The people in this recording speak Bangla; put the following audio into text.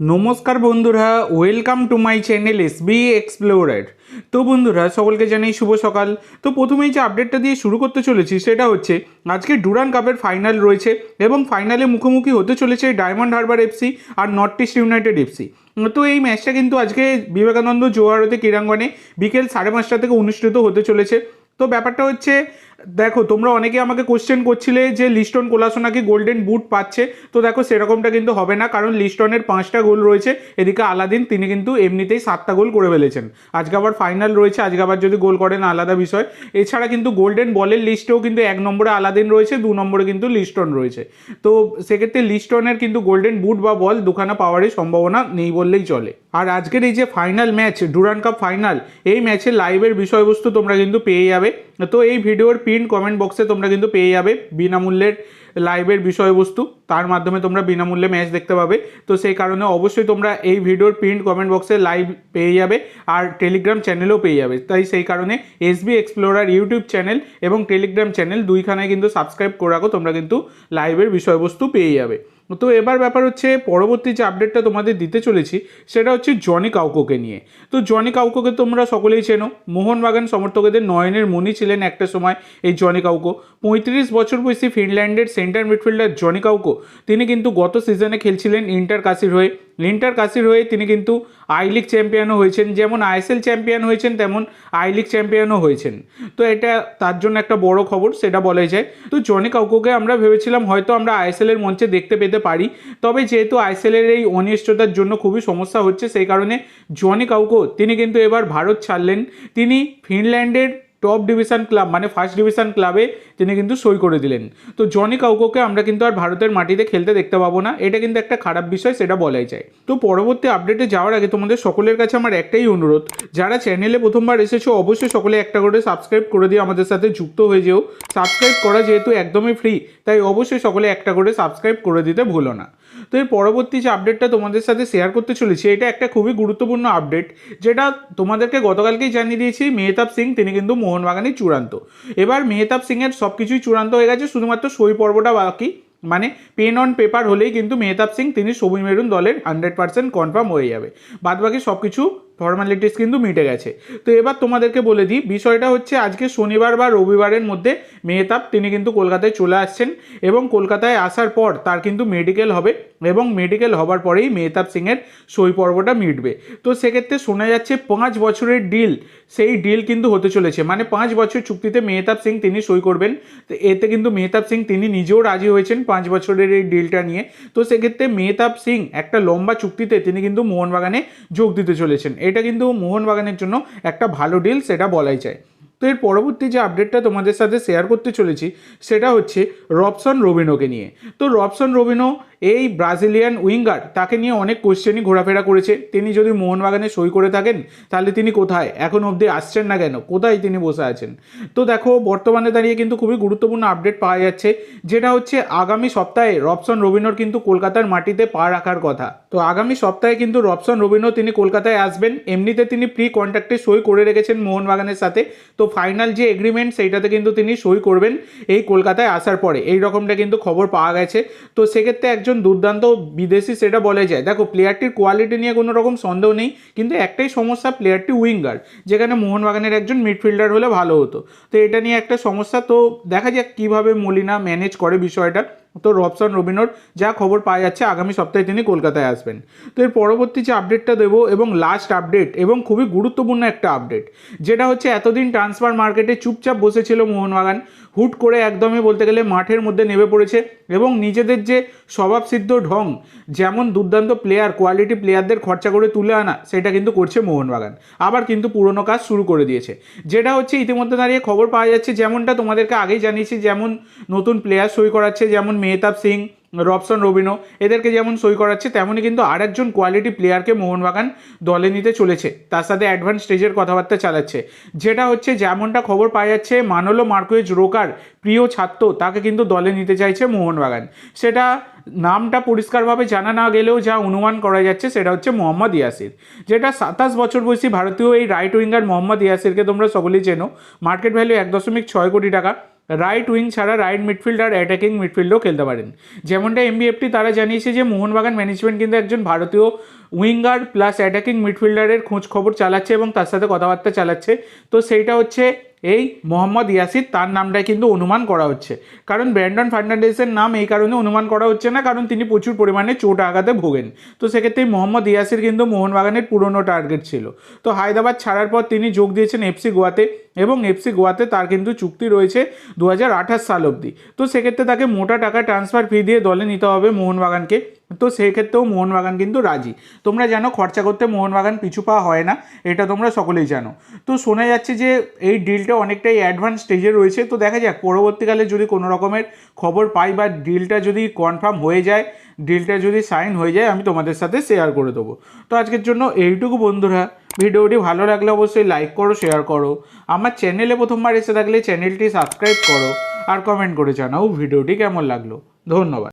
নমস্কার বন্ধুরা welcome to my channel S B explorer তো বন্ধুরা, সকলকে জানাই শুভ সকাল। তো প্রথমেই যে আপডেটটা দিয়ে শুরু করতে চলেছি, সেটা হচ্ছে আজকে ডুরান কাপের ফাইনাল রয়েছে এবং ফাইনালে মুখোমুখি হতে চলেছে ডায়মন্ড হারবার এফসি আর নর্থ ইস্ট ইউনাইটেড এফসি তো এই ম্যাচটা কিন্তু আজকে বিবেকানন্দ জোয়ারতে ক্রীড়াঙ্গনে বিকেল সাড়ে পাঁচটা থেকে অনুষ্ঠিত হতে চলেছে। তো ব্যাপারটা হচ্ছে দেখো, তোমরা অনেকে আমাকে কোশ্চেন করছিলে যে লিস্টন কোলাসো নাকি গোল্ডেন বুট পাচ্ছে। তো দেখো, সেরকমটা কিন্তু হবে না, কারণ লিস্টনের পাঁচটা গোল রয়েছে। এদিকে আলাদিন তিনি কিন্তু এমনিতেই সাতটা গোল করে ফেলেছেন। আজকে আবার ফাইনাল রয়েছে, আজকে আবার যদি গোল করেন, আলাদা বিষয়। এছাড়া কিন্তু গোল্ডেন বলের লিস্টেও কিন্তু এক নম্বরে আলাদিন রয়েছে, দু নম্বরে কিন্তু লিস্টন রয়েছে। তো সেক্ষেত্রে লিস্টনের কিন্তু গোল্ডেন বুট বা বল দুখানা পাওয়ারই সম্ভাবনা নেই বললেই চলে। আর আজকের এই যে final match Durand Cup final এই ম্যাচের লাইভের বিষয়বস্তু তোমরা কিন্তু পেয়ে যাবে। তো এই ভিডিওর পিন কমেন্ট বক্সে তোমরা কিন্তু পেয়ে যাবে বিনামূল্যের লাইভের বিষয়বস্তু। তার মাধ্যমে তোমরা বিনামূল্যে ম্যাচ দেখতে পাবে। তো সেই কারণে অবশ্যই তোমরা এই ভিডিওর প্রিন্ট কমেন্ট বক্সে লাইভ পেয়ে যাবে আর টেলিগ্রাম চ্যানেলও পেয়ে যাবে। তাই সেই কারণে এসবি এক্সপ্লোরার ইউটিউব চ্যানেল এবং টেলিগ্রাম চ্যানেল দুইখানায় কিন্তু সাবস্ক্রাইব করে রাখো, তোমরা কিন্তু লাইভের বিষয়বস্তু পেয়ে যাবে। তো এবার ব্যাপার হচ্ছে পরবর্তী যে আপডেটটা তোমাদের দিতে চলেছি, সেটা হচ্ছে জনি কাউকোকে নিয়ে। তো জনি কাউকোকে তোমরা সকলেই চেনো। মোহনবাগান সমর্থকদের নয়নের মনি ছিলেন একটা সময় এই জনি কাউকো। পঁয়ত্রিশ বছর বয়সী ফিনল্যান্ডের সেন্টার মিডফিল্ডার জনি কাউকো, তিনি কিন্তু গত সিজনে খেলছিলেন ইন্টার কাশির হয়ে। ইন্টার কাশির হয়ে তিনি কিন্তু আই লিগ চ্যাম্পিয়নও হয়েছেন, যেমন আইএসএল চ্যাম্পিয়ন হয়েছেন, তেমন আই লিগ চ্যাম্পিয়নও হয়েছেন। তো এটা তার জন্য একটা বড় খবর, সেটা বলাই যায়। তো জনি কাউকোকে আমরা ভেবেছিলাম হয়তো আমরা আইএসএল এর মঞ্চে দেখতে পেতে পারি, তবে যেহেতু আইএসএল এর এই অনিশ্চয়তার জন্য খুবই সমস্যা হচ্ছে, সেই কারণে জনি কাউকো, তিনি কিন্তু এবার ভারত ছাড়লেন। তিনি ফিনল্যান্ডের টপ ডিভিশন ক্লাব মানে ফার্স্ট ডিভিশন ক্লাবে তিনি কিন্তু সই করে দিলেন। তো জনি কাউকোকে আমরা কিন্তু আর ভারতের মাটিতে খেলতে দেখতে পাবো না, এটা কিন্তু একটা খারাপ বিষয়, সেটা বলাই যায়। তো পরবর্তী আপডেটে যাওয়ার আগে তোমাদের সকলের কাছে আমার একটাই অনুরোধ, যারা চ্যানেলে প্রথমবার এসেছ, অবশ্যই সকলে একটা করে সাবস্ক্রাইব করে দিয়ে আমাদের সাথে যুক্ত হয়ে যেও। সাবস্ক্রাইব করা যেহেতু একদমই ফ্রি তাই অবশ্যই সকলে একটা করে সাবস্ক্রাইব করে দিতে ভুলো না। তো এর পরবর্তী যে আপডেটটা তোমাদের সাথে শেয়ার করতে চলেছি, এটা একটা খুবই গুরুত্বপূর্ণ আপডেট যেটা তোমাদেরকে গতকালকেই জানিয়ে দিয়েছি মেহতাব সিং, তিনি কিন্তু মোহনবাগানের চূড়ান্ত। এবার মেহতাব সিংয়ের সব কিছুই চূড়ান্ত হয়ে গেছে, শুধুমাত্র সই পর্বটা বাকি মানে পেন অন পেপার হলেই কিন্তু মেহতাব সিং, তিনি সবুজ মেরুন দলের হান্ড্রেড পার্সেন্ট কনফার্ম হয়ে যাবে। বাদবাকি সব কিছু ফর্মালিটিস কিন্তু মিটে গেছে। তো এবার তোমাদেরকে বলে দিই, বিষয়টা হচ্ছে আজকে শনিবার বা রবিবারের মধ্যে মেহতাব, তিনি কিন্তু কলকাতায় চলে আসছেন এবং কলকাতায় আসার পর তার কিন্তু মেডিকেল হবে। এবং মেডিকেল হবার পরেই মেহতাব সিংয়ের সই পর্বটা মিটবে। তো সেক্ষেত্রে শোনা যাচ্ছে পাঁচ বছরের ডিল সেই ডিল কিন্তু হতে চলেছে। মানে পাঁচ বছর চুক্তিতে মেহতাব সিং তিনি সই করবেন। তো এতে কিন্তু মেহতাব সিং তিনি নিজেও রাজি হয়েছেন পাঁচ বছরের এই ডিলটা নিয়ে। তো সেক্ষেত্রে মেহতাব সিং একটা লম্বা চুক্তিতে তিনি কিন্তু মোহনবাগানে যোগ দিতে চলেছেন। এটা কিন্তু মোহনবাগানের জন্য একটা ভালো ডিল সেটা বলাই যায়। তো এর পরবর্তী যে আপডেটটা তোমাদের সাথে শেয়ার করতে চলেছি, সেটা হচ্ছে রবসন রবিনোকে নিয়ে। তো রবসন রবিনো এই ব্রাজিলিয়ান উইঙ্গার, তাকে নিয়ে অনেক কোশ্চেনই ঘোরাফেরা করেছে। তিনি যদি মোহনবাগানে সই করে থাকেন, তাহলে তিনি কোথায়? এখন অবধি আসছেন না কেন? কোথায় তিনি বসে আছেন? তো দেখো, বর্তমানে দাঁড়িয়ে কিন্তু খুবই গুরুত্বপূর্ণ আপডেট পাওয়া যাচ্ছে, যেটা হচ্ছে আগামী সপ্তাহে রবসন রবিনোর কিন্তু কলকাতার মাটিতে পা রাখার কথা। তো আগামী সপ্তাহে কিন্তু রবসন রবিনো তিনি কলকাতায় আসবেন। এমনিতে তিনি প্রি কন্ট্যাক্টে সই করে রেখেছেন মোহনবাগানের সাথে। তো ফাইনাল যে এগ্রিমেন্ট সেইটাতে কিন্তু তিনি সই করবেন এই কলকাতায় আসার পরে। এই রকমটা কিন্তু খবর পাওয়া গেছে। তো সেক্ষেত্রে একজন দুর্দান্ত বিদেশি সেটা বলে যায়। দেখো প্লেয়ারটির কোয়ালিটি নিয়ে কোনো রকম সন্দেহ নেই, কিন্তু একটাই সমস্যা প্লেয়ারটি উইঙ্গার যেখানে মোহনবাগানের একজন মিডফিল্ডার হলে ভালো হতো। তো এটা নিয়ে একটা সমস্যা। তো দেখা যাক কীভাবে মলিনা ম্যানেজ করে বিষয়টা। তো রবসন রবিনোর যা খবর পাওয়া যাচ্ছে আগামী সপ্তাহে তিনি কলকাতায় আসবেন। তো এর পরবর্তী যে আপডেটটা দেবো এবং লাস্ট আপডেট এবং খুবই গুরুত্বপূর্ণ একটা আপডেট যেটা হচ্ছে এতদিন ট্রান্সফার মার্কেটে চুপচাপ বসেছিল মোহনবাগান। হুট করে একদমই বলতে গেলে মাঠের মধ্যে নেমে পড়েছে এবং নিজেদের যে স্বভাবসিদ্ধ ঢং, যেমন দুর্দান্ত প্লেয়ার কোয়ালিটি প্লেয়ারদের খরচা করে তুলে আনা, সেটা কিন্তু করছে মোহনবাগান। আবার কিন্তু পুরনো কাজ শুরু করে দিয়েছে। যেটা হচ্ছে ইতিমধ্যে দাঁড়িয়ে খবর পাওয়া যাচ্ছে, যেমনটা তোমাদেরকে আগেই জানিয়েছি, যেমন নতুন প্লেয়ার সই করাচ্ছে, যেমন মেহতাব সিং রবসন রবিনো এদেরকে যেমন সই করাচ্ছে, তেমনই কিন্তু আরেকজন কোয়ালিটি প্লেয়ারকে মোহনবাগান দলে নিতে চলেছে। তার সাথে অ্যাডভান্স স্টেজের কথাবার্তা চালাচ্ছে। যেটা হচ্ছে, যেমনটা খবর পাওয়া যাচ্ছে, মানলো মার্কোয়েজ রোকার প্রিয় ছাত্র, তাকে কিন্তু দলে নিতে চাইছে মোহনবাগান। সেটা নামটা পরিষ্কারভাবে জানা না গেলেও যা অনুমান করা যাচ্ছে, সেটা হচ্ছে মোহাম্মদ ইয়াসির। যেটা সাতাশ বছর বয়সী ভারতীয় এই রাইট উইঙ্গার মোহাম্মদ ইয়াসিরকে তোমরা সকলেই চেনো। মার্কেট ভ্যালু এক দশমিক ছয় কোটি টাকা। রাইট উইং ছাড়া রাইট মিডফিল্ড আর অ্যাটাকিং মিডফিল্ডও খেলতে পারেন। যেমনটা এমবিএফটি তারা জানিয়েছে যে, মোহনবাগান ম্যানেজমেন্ট কিন্তু একজন ভারতীয় উইঙ্গার প্লাস অ্যাটাকিং মিডফিল্ডারের খোঁজ খবর চালাচ্ছে এবং তার সাথে কথাবার্তা চালাচ্ছে। তো সেইটা হচ্ছে এই মোহাম্মদ ইয়াসির তার নামটাই কিন্তু অনুমান করা হচ্ছে। কারণ ব্র্যান্ডন ফার্নান্ডেসের নাম এই কারণে অনুমান করা হচ্ছে না, কারণ তিনি প্রচুর পরিমাণে চোট আঘাতে ভোগেন। তো সেক্ষেত্রে মোহাম্মদ ইয়াসির কিন্তু মোহনবাগানের পুরনো টার্গেট ছিল। তো হায়দ্রাবাদ ছাড়ার পর তিনি যোগ দিয়েছেন এফসি গোয়াতে এবং এফসি গোয়াতে তার কিন্তু চুক্তি রয়েছে দু হাজার আঠাশ সাল অবধি। তো সেক্ষেত্রে তাকে মোটা টাকা ট্রান্সফার ফি দিয়ে দলে নিতে হবে মোহনবাগানকে। তো সেই ক্ষেত্রেও মোহনবাগান কিন্তু রাজি। তোমরা জানো, খরচা করতে মোহনবাগান পিছু পাওয়া হয় না, এটা তোমরা সকলেই জানো। তো শোনা যাচ্ছে যে এই ডিলটা অনেকটাই অ্যাডভান্স স্টেজে রয়েছে। তো দেখা যাক, পরবর্তীকালে যদি কোনো রকমের খবর পাই বা ডিলটা যদি কনফার্ম হয়ে যায় ডিলটা যদি সাইন হয়ে যায়, আমি তোমাদের সাথে শেয়ার করে দেবো। তো আজকের জন্য এইটুকু বন্ধুরা। ভিডিওটি ভালো লাগলে অবশ্যই লাইক করো শেয়ার করো। আমার চ্যানেলে প্রথমবার এসে থাকলে চ্যানেলটি সাবস্ক্রাইব করো। আর কমেন্ট করে জানাও ভিডিওটি কেমন লাগল। ধন্যবাদ।